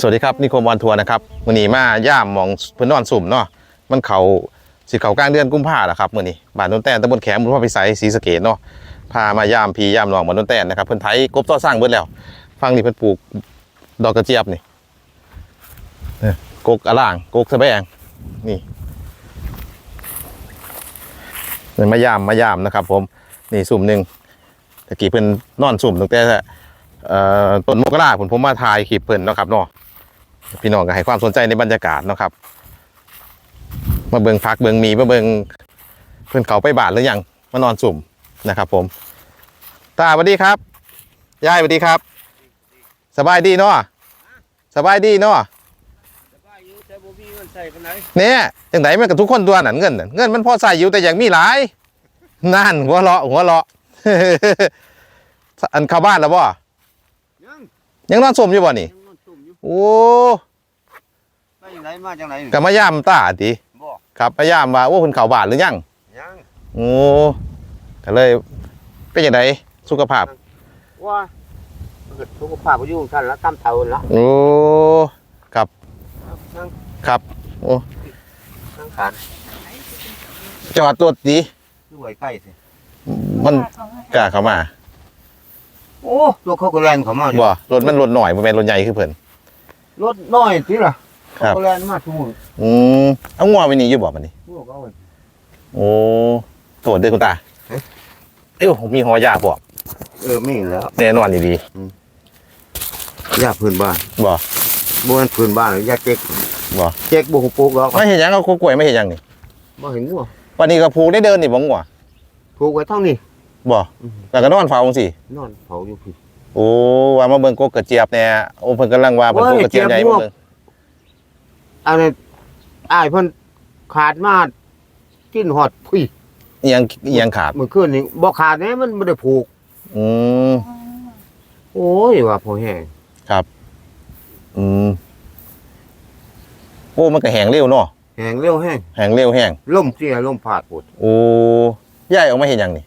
สวัสดีครับนิคมวันทัวร์นะครับมื้อนี้มาย่ามมองเพิ่นนอนสุ่มเนาะมันเขาสิเขากลางเดือนกุมภาพันธ์ครับมื้อนี้บ้านนนแตนตำบลแขมบุญพ่อพิสัยศรีสะเกษเนาะพามาย่ามพีย่ามน้องบ้านนนแตนนะครับเพิ่นไถกบต่อสร้างเบิดแล้ว ฟังนี่เพิ่นปลูกดอกกระเจี๊ยบนี่เนี่ยกกอล่างกกสะแบงนี่นี่มาย่ามมาย่ามนะครับ ผมนี่สุ่มหนึ่งตะกี้เพิ่นนอนสุ่มตั้งแต่เอ่อต้นมกราผมผมมาถ่ายคลิปเพิ่นนะครับเนาะ พี่น้องก็ให้ความสนใจในบรรยากาศเนาะครับ มาเบิงพักเบิงมีมาเบิงเพื่อนเขาไปบาทหรือยังมานอนสุ่มนะครับผมตาสวัสดีครับยายสวัสดีครับ สบายดีเนาะสบายดีเนาะสบายอยู่แต่บ่มีเงินใส่ปานไหนเนี่ยจังไหนมันกับทุกคนตัวนั่นเงินน่ะเงินมันพอใส่อยู่แต่อย่างมีหลายนั่นหัวเราะหัวเราะอันเข้าบ้านแล้วบ่ยังยังนอนสุ่มอยู่บ่นี่ ยังนอนตุ่มอยู่โอ้ไปจังไหนมาจังไหนกับมายามตาติบ่ครับมายามว่าโอ้คุณเข้าบ้านหรือยังยังโอ้ก็เลยเป็นยังไงสุขภาพว่าเกิดสุขภาพบ่อยู่ท่านละตามเท่าละโอ้ครับนั่งครับโอ้นั่งขานจอดรถดีด้วยใกล้สิมันกล้าเข้ามา โอ้ตัวเขาก็แล่นเข้ามาอยู่บ่รถมันรถหน่อยมันเป็นรถใหญ่คือเพิ่น รถน้อยสิล่ะครับ เขาก็แล่นมาทุกมื้ออืมเอางัวไปนี่อยู่บ่มันนี่พวกเอาไว้โอ้โทษเด้อคุณตาเอ๊ะเอ้ยผมมีหอยาบ่เออมีแล้ว แน่นอนดียาพื้นบ้านๆบ่ บ่แม่นพื้นบ้านหรอกยาเจ๊กบ่ เจ๊กบ่ฮู้ปลูกหรอกไม่เห็นหยังเอากล้วยไม่เห็นหยังนี่บ่เห็นงัววันนี้ก็ผูกได้เดินนี่บ่งัวปลูกไว้เท่านี้ บ่อือฮึ แล้วก็นอนเฝ้าจังซี่นอนเผาอยู่พี่ โอ้ว่ามาเบิ่งกกกระเจี๊ยบแน่โอ้เพิ่นกำลังว่าเพิ่นกกกระเจี๊ยบใหญ่มาเบิ่งอันนี้อ้ายเพิ่นขาดมากินฮอดพี่อีหยังอีหยังขาดเมื่อคืนนี้บ่ขาดแน่มันบ่ได้ผูก อืมโอ้ยว่าพอแห้งอืมโอ้มันก็แห้งเร็วเนาะแห้งเร็วแห้งแห้งเร็วแห้งล่มเสียล่มผาดปวดโอ้ย่ายออกมาเห็นยังนี่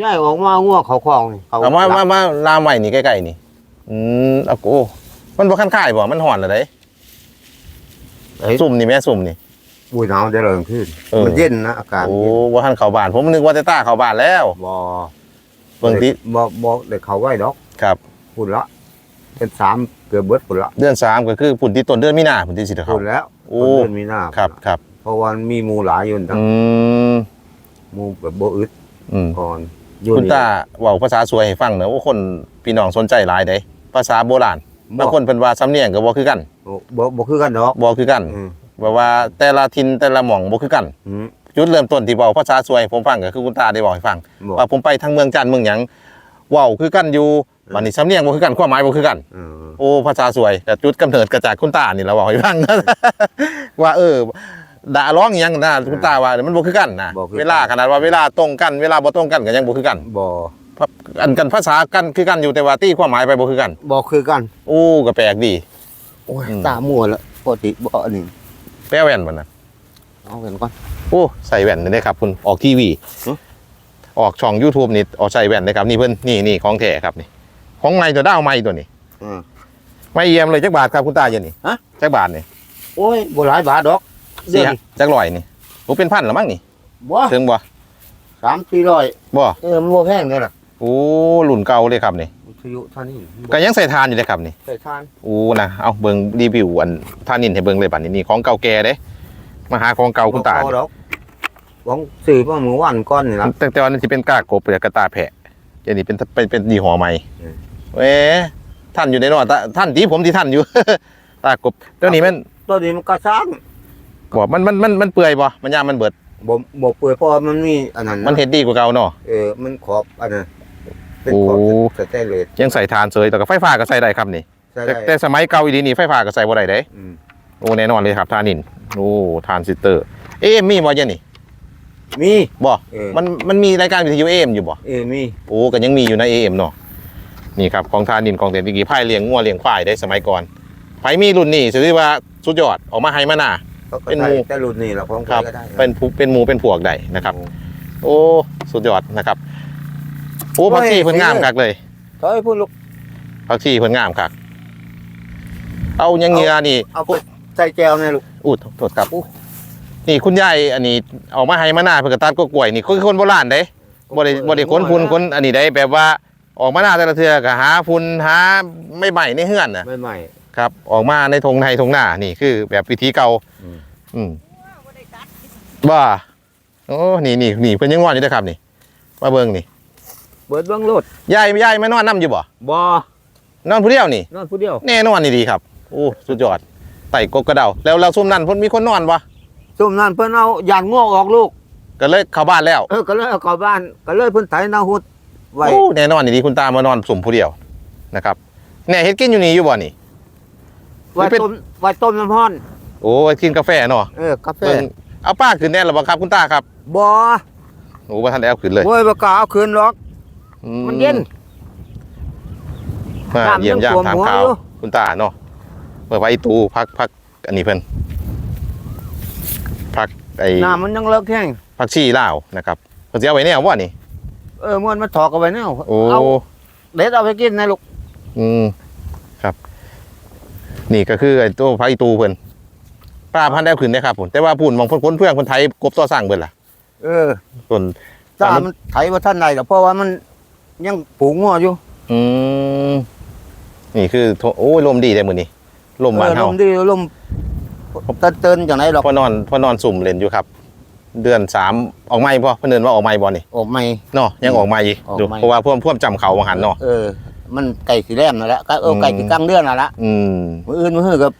ย้ายออกมางัวเขาคลองนี่เขาเอามามามาลาใหม่นี่ใกล้ๆนี่ อืมเอาโอ้มันบ่คันค่ายบ่ มันห่อนอะไรเอ้ยสุ่มนี่แม่สุ่มนี่บุยหนาวได้เลยขึ้นเออ มันเย็นนะอากาศโอ้เย็นว่าทันเข้าบ้าน ผมนึกว่าจะต้าเข้าบ้านแล้วบ่เบิ่งติบ่บ่ได้เขาไว้ดอกครับ พุ่นละเป็นสามเกือบเบิดพุ่นละเดือนสามก็คือปุ่นที่ต้นเดือนมีนาปุ่นที่สิเด้อครัพุ่บ นแล้วโอ้ ต้นเดือนมีนาครับครับ เพราะว่ามีหมูหลายอยู่นะอืมหมูแบบบ่อึดอืมก่อน อยู่คุณนี่ ตาเว้าภาษาสวยให้ฟังเนอะว่าคนพี่น้องสนใจหลายเด้ภาษาโบราณบ่ บางคนเพิ่นว่าสำเนียงก็บ่คือกันบ่บ่คือกันดอกบ่คือกันอืมแบบว่าแต่ละทินแต่ละหม่องบ่คือกัน อืม จุดเริ่มต้นที่เว้าภาษาสวยให้ผมฟังก็คือคุณตาได้บอกให้ฟังบ่ว่าผมไปทางเมืองจันทน์เมืองหยังเว้าคือกันอยู่บัดนี้สำเนียงบ่คือกันความหมายบ่คือกัน เออ โอ้ภาษาสวยแต่จุดกำเนิดก็จากคุณตานี่เราบอกให้ฟัง ว่าเออ ด่าร้องอหยังนะคุณตาว่ามันบ่คือกันนะเวลาขนาดว่าเวลาตรงกันเวลาบ่ตรงกันก็ยังบ่คือกันบ่อันกันภาษากันคือกันอยู่แต่ว่าตีความหมายไปบ่คือกันบ่คือกัน โอ้ก็แปลกดี โอ้ยอืม ตามัวแล้วปกติบ่อันนี้แปลแว่นบ่นะเอากันก่อน โอ้ใส่แว่นนี่ได้ครับคุณออกทีวีฮะออกช่อง YouTube นี่ออกใส่แว่นเลยครับนี่เพิ่นนี่นี่ของแท้ครับนี่ ของใหม่ตัวดาวใหม่ตัวนี้อืม ไม่เอี่ยมเลยจักบาทครับคุณตาเดี๋ยวนี้ฮะ จักบาทนี่โอ้ยบ่หลายบาทดอก เดืสี่อนจักร้อยนี่โอ้เป็นพันแล้วมั้งนี่บ่ถึงบ่สามสี่ร้อยบ่เออมันบ่แพงเลยล่ะโอ้หลุ่นเก่าเลยครับนี่วิทยุท่านี่ก็ยังใส่ทานอยู่เลยครับนี่ใส่ทานโอ้นะเอาเบิ่งรีวิวอันท่านินให้เบิ่งเลยบัดนี้นี่ของเก่าแก่เด้มาหาของเก่าคุณตาบ่นี่ดอกหวังซื้อมาเมื่อวันก่อนนี่ล่ะแต่แต่ว่านั่นสิเป็นกากบหรือกระตาแพะเดี๋ยวนี้เป็นเป็นเป็นยี่ห้อใหม่อืมเว้ท่านอยู่ในนอนตาท่านที่ผมที่ท่านอยู่ตากบเดี๋ยวนี้มันตัวนี้มันก็สร้าง บ่มันมันมันมันเปื่อยบ่มันยามมันเบิดบ่บ่เปื่อยเพราะว่ามันมีอันนั้นมันเฮ็ดดีกว่าเก่าเนาะเออมันขอบอันนั้นเป็นขอบโอ้สแตนเลสยังใส่ทานเสยแต่ก็ไฟฟ้าก็ใส่ได้ครับนี่ใส่แต่ได้แต่สมัยเก่าอีดีนี่ไฟฟ้าก็ใส่บ่ได้เด้อืมโอ้แน่นอนเลยครับทานินโอ้ทานซิสเตอร์ เอ๊ะมีบ่เดี๋ยวนี่ มีบ่เออมันมันมีรายการวิทยุเอ็มอยู่บ่เออมีโอ้ก็ยังมีอยู่ในเอ็มเนาะนี่ครับของทานินของเต็นวิกีพายเลี้ยงงัวเลี้ยงควายได้สมัยก่อนไผมีรุ่นนี้ถือว่าสุดยอดออกมาให้มาหน้า เขาก็เป็นใส่หมู่ แต่รุ่นนี้ล่ะของครับใครก็ได้เป็นผู้เป็นหมูเป็นพวกได้นะครับ โอ้สุดยอดนะครับโอ้ผักชีเพิ่นงามคักเลยเฮ้ยพูดลูกผักชีเพิ่นงามคักเอายังเหงือนี่ เอาไปใส่แจวเนี่ยลูกอู้โทษโทษครับ อู้ นี่คุณยายอันนี้เอามาให้มาหน้าเพื่อกตัดก็กล้วยนี่คือคนโบราณเด้บ่ได้บ่ได้คนฝุ่นคนอันนี้ได้แบบว่าออกมาหน้าแต่ละเทื่อก็หาฝุ่นหาไม่ใหม่ในเฮือนน่ะไม่ใหม่ ครับ ออกมาในทงในทงหน้านี่คือ แบบวิธีเก่าอืมอืมว่าโอ้นี่นี่นี่เพิ่นยังงอนอยู่เด้อครับนี่มาเบิ่งนี่เบิดเบื้องรถยายยายมานอนนํอยู่บ่บ่นอนผู้เดียวนี่นอนผู้เดียวแน่นอนนี่ดีครับโอ้สุดยอดไต่กกกระเดาแล้วแล้วซุมนั้นเพิ่นมีคนนอนบ่ซุ่มนั้นเพิ่นเอายานง่วงออกลูกก็เลยเข้าบ้านแล้วเออก็เลยเอาเข้าบ้านก็เลยเพิ่นไถนาหุดไว้โอ้แน่นอนนี่ดีคุณตามานอนสุ่มผู้เดียวนะครับแน่เฮ็ดกินอยู่นี่อยู่บ่นี่ ไว้เป็นต้มไว้ต้มน้ำร้อน โอ้ไว้กินกาแฟเนาะเออกาแฟเบิ่งเอาป้าขึ้นแน่หรอบ่ครับคุณตาครับบ่โอ้บ่ทันได้เอาขึ้นเลยโว้ยบ่กล้าเอาคืนหรอก อืมันเย็น มาน้ำเยี่ยมยามยังท่วมถามหัวข่าวอยู่ คุณตาเนาะเมื่อไว้ตูพักพักอันนี้เพิ่นพักไอ้น้ำมันยังเลิกแห้งพักชีลาวนะครับเพิ่นสิเอาไว้แนวบ่นี่ เออมันมาถอกเอาไว้แนวโอ้ เอาเด็ดเอาไปกินนะลูกอืมครับ นี่ก็คือไอ้ตัวพระอีตูเพิ่นป้าพันได้เอาขึ้นได้ครับผมแต่ว่าพุ่นมองพ้นพ้นเพื่อนคนไทยกบต่อสร้างเบิ่นล่ะเออส่วนถ้ามันไถบ่ทันใดดอกเพราะว่ามันยังปลูกงัวอยู่ อืมนี่คือโทโอ้ยลมดีเลยมื้อนี้ลมบ้านเออลเฮามดีลมตะเตินจังไหนดอกพอนอนพอนอนสุ่มเล่นอยู่ครับ เดือนสามออกใหม่บ่เพิ่นเอิ้นว่าออกใหม่บ่นี่ออกใหม่เนาะยังออกใหม่อีกออกดูใหม่เพราะว่าพ่วมพ่วมจำเขาว่าหันเนาะเออ มันไก่สีแรมนั่นแหละก็เอออืมไก่สีกลางเดือนนั่นแหละอืมมื้ออื่นมื้อฮื้อกับ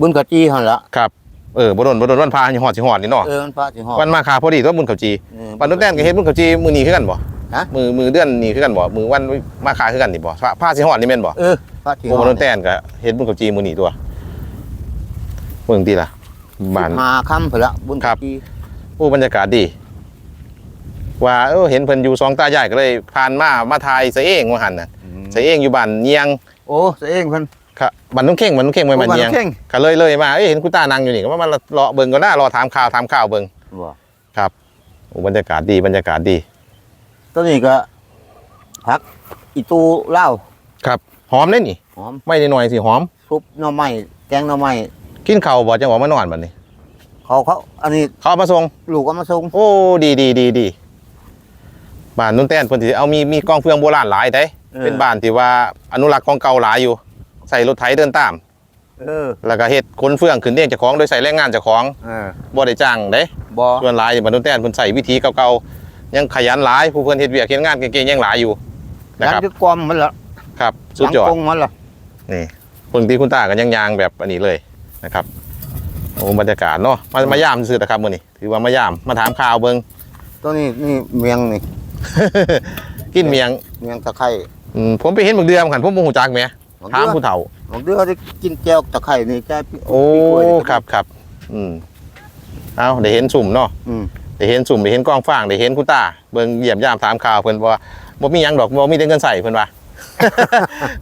บุญกะจีหั่นละครับเออบ่โดนบ่โดนวันพาสิฮอดสิฮอดนี่เนาะเออมันพระสิฮอดวันมาคาพอดีตัวบุญเขาจีเออวันนู้นแต้นก็เฮ็ดบุญเขาจีมื้อนี้คือกันบ่ฮะมือมือเดือนนี้คือกันบ่มือวันมาคาคือกันนี่บ่พระพาสิฮอดนี่แม่นบ่เออพระสิฮโอ้อบ่ดโดนแต้นก็เฮ็ดบุญเขาจีมื้อนี้ตัวเบิ่งติล่ะบ้านมาค่ำพุ่นละบุญครักะบจีโอ้บรรยากาศดี ว่าเออเห็นเพิ่นอยู่สองตายายก็เลยผ่านมามาถ่ายซะเองว่าหั่นน่ะซะเองอยู่บ้านเนียงโอ้เสยเองเพิ่นครับบ้านนุ่งเข่งบ้านนุ่งเข่งไว้บ้านเนียงโอ้บ้านนุ่งเข่งก็เลยเลยมาเอ้ยเห็นคุณตานั่งอยู่นี่ก็มามารอเบิ่งก่อนนะรอถามข่าวถามข่าวเบิ่งบ่โอ้บรรยากาศดีบรรยากาศดีตัวนี้ก็ผักอีตูเหล้าครับหอมเด้นี่หอมไม่ได้หน่อยสิหอมซุปหน่อไม้แกงหน่อไม้กินข้าวบ่จังหวะมานอนบัดนี้เขาเขาอันนี้เขาเอามาส่งลูกเอามาส่งโอ้ดีดีดีดี บ้านนุ่นแต้นเพิ่นสิเอามีมีกองเฟืองโบราณหลายเด้ออ เป็นบ้านที่ว่าอนุรักษ์ของเก่าหลายอยู่ ใส่รถไถเดินตาม เออแล้วก็เฮ็ดขนเฟืองขึ้นเองเจ้าของโดยใส่แรงงานเจ้าของเออบ่ได้จ้างเด้บ่ส่วนหลายบ้านนุ่นแต้นเพิ่นใส่วิธีเก่าๆยังขยันหลายผู้เพิ่นเฮ็ดเวียกเฮ็ดงานเก่งๆยังหลายอยู่นะยันครับที่กวามมันละครับสุดยอด หลังกงมันละนี่เพิ่งที่คุณตากันยังยางแบบอันนี้เลยนะครับโอ้บรรยากาศเนาะมามายามซื่อๆนะครับมื้อนี้ถือว่ามายามมาถามข่าวเบิ่งตัวนี้นี่เมียงนี่ กินเมียงเมียงตะไคร้อืมผมไปเห็นหมึกเดือมขันผมบ่ฮู้จักแหมบางถามเดือผู้เฒ่าบางเดือได้กินแก้วตะไคร้นี่แก้ปีโอ้ปีกล้วยนี่ครับครับอืมเอาได้เห็นสุ่มเนาะอืมได้เห็นสุ่มได้เห็นกล้องฟางได้เห็นคุณตาเบิ่งเยี่ยมยามถามข่าวเพิ่นว่าบ่มีหยังดอกบ่มีแต่เงินใส่เพิ่นว่า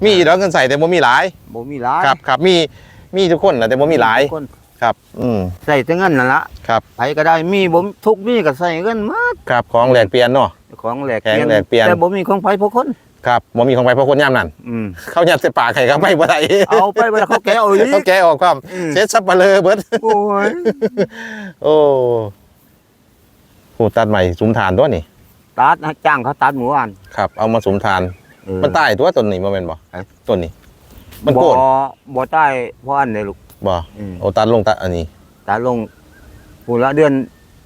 มีดอกเงินใส่แต่บ่มีหลายบ่มีหลายครับครับมีมีทุกคนนะแต่บ่มีหลายคนครับ อืมใส่แต่เงินนั่นละครับไผก็ได้มีบ่มทุกมีก็ใส่เงินหมาครับของแลกเปลี่ยนเนาะ ของแหลกแข็งแหลกเปลี่ยน แต่บ่มีของไผพวกคนครับบ่มีของไปเพราะคนยามนั้นอืมเขายัดใส่ปากให้เขาไม่บ่ได้เอาไปเวลาเขาแกะเอาอีกเขาแกะออกความอืมเซ็ตซับเปลือเบิดโอ้ยโอ้โหตัดใหม่สุมทานตัวนี่ตัดจ้างเขาตัดหมู่บ้านครับ เอามาสุมทานเออมันใต้ตัวต้นนี้บ่แม่นบ่เอ๊ะต้นนี้ มันโกนบ่บ่ใต้เพราะอันนี้ลูกบ่อืมโอ้ตัดลงตัดอันนี้ตัดลงผู้ละเดือน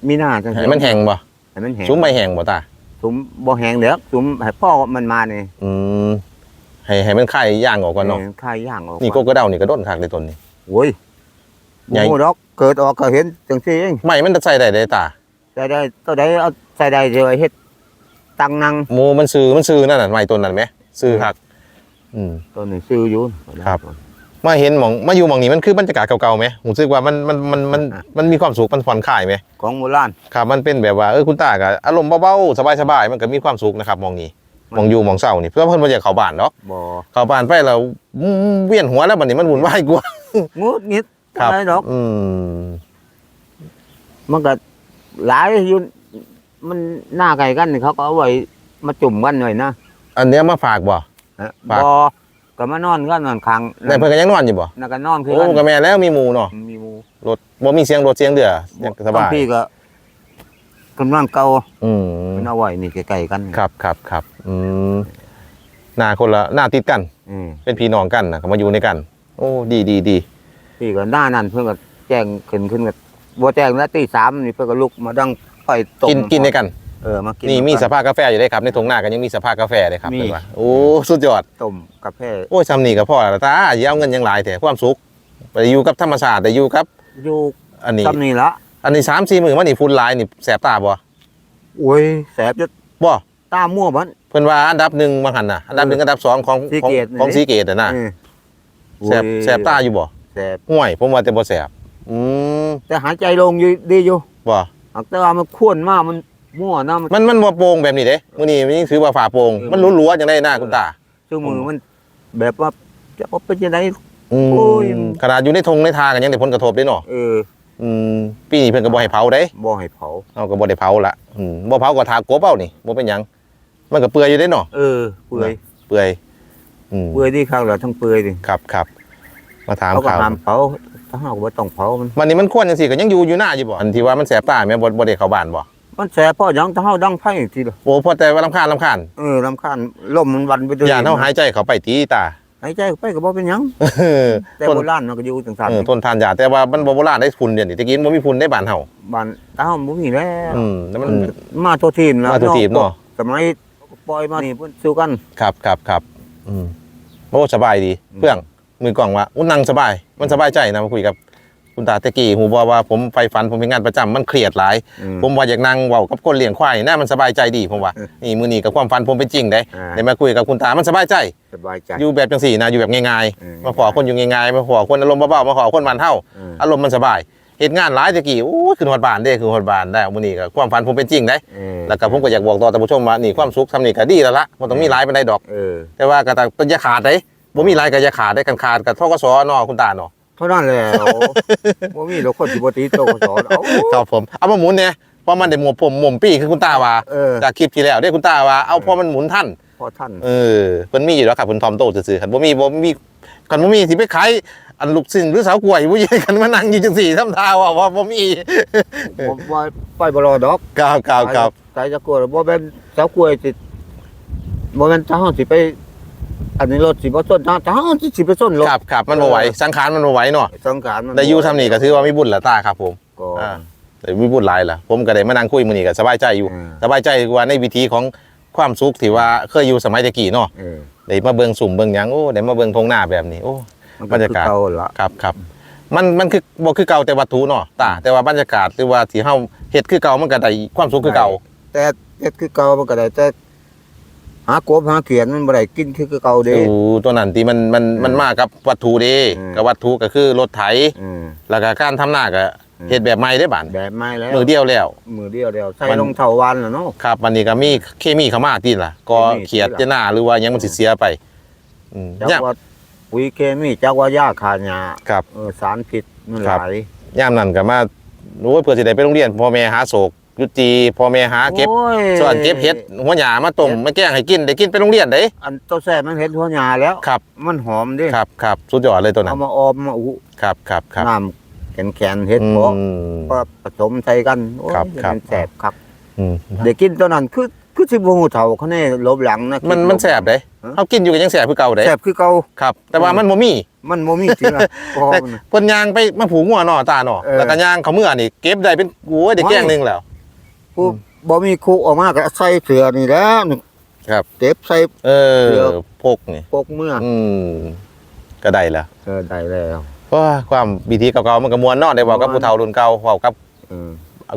มีนาจังให้มันแห้งบ่ให้มันแห้งสุมไม่แห้งบ่ตา สุมบ่แห้งเด้อสุมให้พ่อมันมานี่อืมให้ให้มันไข่ย่างออกก่อนเนาะเออค่ายย่างออกนี่โกกระเดานี่ก็ด้นคักในต้นนี้โอ้ยใหญ่หมูดอกเกิดออกก็เห็นจังซี่เองไม่มันจะใส่ได้ได้ตาใส่ได้ตัวใดเอาใส่ได้เจอเฮ็ดตังนังหมูมันซื้อมันซื้อนั่นน่ะไม้ต้นนั้นไหมซื้อคักอืมตัวนี้ซื้ออยู่ครับ มาเห็นหมองมาอยู่หมองนี้มันคือบรรยากาศเก่าๆไหมผมรู้สึกว่ามันมันมันมันมันมีความสุขมันผ่อนคลายไหมของโบราณครับมันเป็นแบบว่าเออคุณตากับอารมณ์เบาๆสบายๆมันก็มีความสุขนะครับหมองนี้หมองอยู่หมองเศร้านี่เพื่อเพิ่นบ่อยากเข้าบ้านเนาะบ่เข้าบ้านไปแล้วอืมเวียนหัวแล้วบัดนี้มันวุ่นวายกว่า งุดงิดครับอะไรดอก อืมมันก็หลายอยู่มันหน้าไก่กันนี่เขาก็เอาไว้มาจุ่มกันหน่อยนะอันเนี้ยมาฝากบ่ฮะฝาก บ่ ก็มานอนก็นอนค้างแต่เพิ่นก็ยังนอนอยู่บ่นั่นก็นอนคือโอ้กันก็แม่นแล้วมีหมู่เนาะมีหมูรถบ่มีเสียงรถเสียงเดือยังสบาบายงทีก็กำลังเก่าอืมมันเอาไว้นี่ใกล้ๆกันครับครับครับอืมหน้าคนละหน้าติดกันอืมเป็นพี่น้องกันนะก็มาอยู่ในกัน โอ้ดีดีดีพี่ก็หน้านั้นเพิ่นก็แจ้งขึ้นขึ้นก็บ่แจ้งแล้วตีสามนี่เพิ่นก็ลุกมาดังไฟตกกินกินในกัน เออมากินนี่มีสกับภาพกาแฟอยู่ได้ครับ ในถุงหน้ากันยังมีสภาพกาแฟเลยครับมีเพิ่นว่าโอ้สุดยอดต้มกาแฟโอ้ยซำนี่ก็พอแล้วตาอย่าเอาเงินอยังหลายแต่ความสุขไปอยู่กับธรรมชาติแต่อยู่กับอยู่อันนี้ซ้ำนี่ละอันนี้สามสี่หมื่นว่านี่ฝุ่นหลายนี่แสบตาบ่โอ้ยแสบจะบ่ตามั่วบันเพิ่นว่าอันดับหนึ่งบางหันน่ะอันดับหนึ่งอันดับสองของสีของเกตของนี่สีเกตน่ะนะเออแสบโอ้ยแสบตาอยู่บ่แสบห่วยผมว่าแต่บ่แสบอืมแต่หายใจลงอยู่ดีอยู่บ่แต่ว่ามันข้วนมากมัน มั่วนะมัน มันมันบ่โปร่งแบบนี้เด้มื้อนี้มันยังถือว่าฝาโปร่งเออ มันรัวๆจังได้หน้าคุณตาชื่อมือมัน แบบว่าจะเอาเป็นยังไง อืมโอ้ยขนาดอยู่ในทงในทากันยังได้ผลกระทบได้เนาะเอออืมปีนี้เพิ่นก็บ่ให้เผาเด้บ่ให้เผาเอาก็บ่ได้เผาละอืมบ่เผาก็ทากบเอานี่บ่เป็นหยัง มันก็เปื่อยอยู่ได้เนาะ เออเปื่อยเปื่อยอืมเปื่อยที่ข้างเราทั้งเปื่อยดิครับครับ มาถามเขาก็ข่าวห้ามเผาถ้าหากว่าต้องเผามัน วันนี้มันควรจังซี่ก็ยังอยู่อยู่หน้าอยู่บ่ อันที่ว่ามันแสบตาแม่บ่บ่ได้เข้าบ้านบ่ มันแสบพ่อยังถ้าเฮาดังไฟอีกทีละโอ้พอแต่ว่าลำคาญลำคาญเออลำคาญลมมันวันไปด้วยอย่าเฮาหายใจเข้าไปตีตาหายใจเข้าไปก็บ่เป็นหยังเออแต่ทนโบราณมันก็อยู่จังซั่นเออทนทานยาแต่ว่ามันบ่โบราณได้ฝุ่นเดี๋ยวนี้ตะกี้มันบ่มีฝุ่นได้บ้านเฮาบ้านถ้าเฮาบ่มีแล้วอืมแล้วมันมาโทษทีมแล้วมาทุกทีมเนาะสมัยปล่อยมานี่เพิ่นสู้กันครับครับครับอืมโอ้สบายดีอืมเพื่องมือกล่องว่าอุ้นั่งสบาย มันสบายใจนะมาคุยกับ คุณตาตะกี้หูบอกว่าผมไฟฝันผมเป็นงานประจำมันเครียดหลาย อืมผมว่าอยากนั่งเว้ากับคนเลี้ยงควายน่ามันสบายใจดีผมว่าเออนี่มือนี้กับความฝันผมเป็นจริงได้อ่า ได้มาคุยกับคุณตามันสบายใจ สบายใจ อยู่แบบจังสี่นะอยู่แบบง่ายเออๆมาขอคนอยู่ง่ายๆมาขอคนอารมณ์เบาๆมาขอคนมันเท่าเอออารมณ์มันสบายเหตุงานหลายตะกี้โอ้ยคือหอดบานเด้คือหอดบานได้มือนี้กับความฝันผมเป็นจริงได้เออแล้วก็ผมก็อยากบอกต่อท่านผู้ชมว่านี่ความสุขทำนี่ก็ดีแล้วละมันต้องมีหลายเป็นได้ดอก เออ แต่ว่าก็ต้องอย่าขาดได้บ่มีหลายก็อย่าขาดได้กันขาดกับทกศเนาะคุณตาเนาะ เท่านั้นแหละบ่มีหรอกคนสิบ่ตีโตก็สอนเอาครับผมเอามาหมุนเนี่ยเพราะมันได้หมวผมหมุมปี้คือคุณตาว่าเออจากคลิปที่แล้วได้คุณตาว่าเอาพอมันหมุนทันพอท่านเออเพิ่นมีอยู่แล้วครับเพิ่นทอมโตซื่อๆคันบ่มีบ่มีคันบ่มีสิไปขายอันลูกซิ่งหรือสาวกล้วยบ่ยิกันมานั่งอยู่จังซี่ทำท่าว่าว่าบ่มีบ่บ่ไปบ่รอดอกครับครับครับใจจะกลัวบ่แม่นเสากล้วยสิบ่แม่นถ้าเฮาสิไป อันนี้รถสิบ่ส้นถ้าถ้าเฮาสิสิไปส้นรถครับครับมันบ่ไหวสังขารมันบ่ไหวเนาะสังขารมันได้อยู่ทำนี่ก็ถือว่ามีบุญละตาครับผมก็ อ่าได้มีบุญหลายล่ะผมก็ได้มานั่งคุยมื้อนี้ก็สบายใจอยู่ อืม สบายใจกว่าในวิธีของความสุขที่ว่าเคยอยู่สมัยตะกี้เนาะเออได้มาเบิ่งสุ่มเบิ่งหยังโอ้ได้มาเบิ่งทงหน้าแบบนี้โอ้ มันบรรยากาศ คือเก่าละ ครับครับมันมันคือบ่คือเก่าแต่วัตถุเนาะตาแต่ว่าบรรยากาศหรือว่าที่เฮาเฮ็ดคือเก่ามันก็ได้ความสุขคือเก่า แต่เฮ็ดคือเก่ามันก็ได้แต่ หากบหาเขียนมันบ่ได้กินคือคือเก่าเด้โอ้ตัวนั้นที่มันมันอืมมันมากับวัตถุเด้อืม กับวัตถุก็คือรถไถอืม แล้วก็การทำหน้าก็อืม เฮ็ดแบบใหม่ได้บาดแบบไม่แล้วมือเดียวแล้ว มือเดียวเดียวใส่มัน ลงเท่าวันแล้วเนาะ ครับวันนี้ก็มีเคมีเข้ามาติล่ะ ก็เคมี เขียดที่ล่ะจะหน้าหรือว่าหยังมันสิเสียไปอืมจักยามว่าปุ๋ยเคมีจักว่ายาฆ่าหญ้าครับ เออสารพิษมันหครับ ลายยามนั้นก็มาโอ้ยเพื่อสิได้ไปโรงเรียนพ่อแม่หาโศก ยุติพ่อแม่หาเก็บโอ้ย ส่วนเก็บเห็ดหัวหญ้ามาต้มมาแกงให้กินได้กินไปโรงเรียนได้อันตัวแซ่บมันเห็ดหัวหญ้าแล้ว ครับมันหอมเดิครับครับสุดยอดเลยตัวนั้เอานมาออมมาอุครับครับครับน้ำแข็งแข็งๆเห็ดอืเพาะมก็ผสมใส่กันโอ้ยครับครับ มันแซ่บครับอืมเด็กกินตัวนั้นคือคือสิบ่ฮู้เฒ่าเขาแน่ลบหลังนะมันมันแสบเด้ฮะเขากินอยู่ก็ยังแสบคือเก่าเด้แซ่บคือเก่าครับ แต่ว่ามันบ่มี มันบ่มีจริงอะพอแต่ มันน่ะเพิ่นย่างไปมาผูกงัวเนาะตาเนาะเออ แล้วก็ย่างเขาเมื่อนี่เก็บได้เป็นโอ้ยได้แกงหนึงแล้ว ผู้บ่มีคุกออกมาก็ใส่เสือนี่แหล้วนี่ครับเก็บใส่ เออเดี๋ยว พกนี่ปกเมื่ออืมก็ได้ละเออได้แล้วเพราะว่าความวิธีเก่าๆมันก็ม่วนเนาะได้เว้ากับผู้เฒ่ารุ่นเก่าเว้ากับ เออ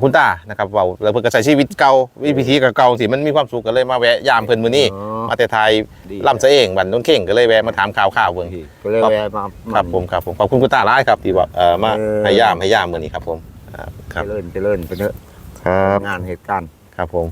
คุณตานะครับเว้าแล้วเพิ่นก็ใช้ชีวิตเก่าวิธีเก่าๆสิมันมีความสุขก็เลยมาแวะยามเพิ่นมื้อนี้อ๋อ มาแต่ไทยดีล่ำซะเองบัดนนเข่งก็เลยแวะมาถามข่าวๆเบิ่ง ก็เลยแวะมาครับผมครับผมขอบคุณคุณตาหลายครับที่ว่าเอ่อมาเออให้ยามให้ยามมื้อนี้ครับผมอ่าครับเจริญเจริญไปเถอะ ครับ งานเหตุการณ์ครับผม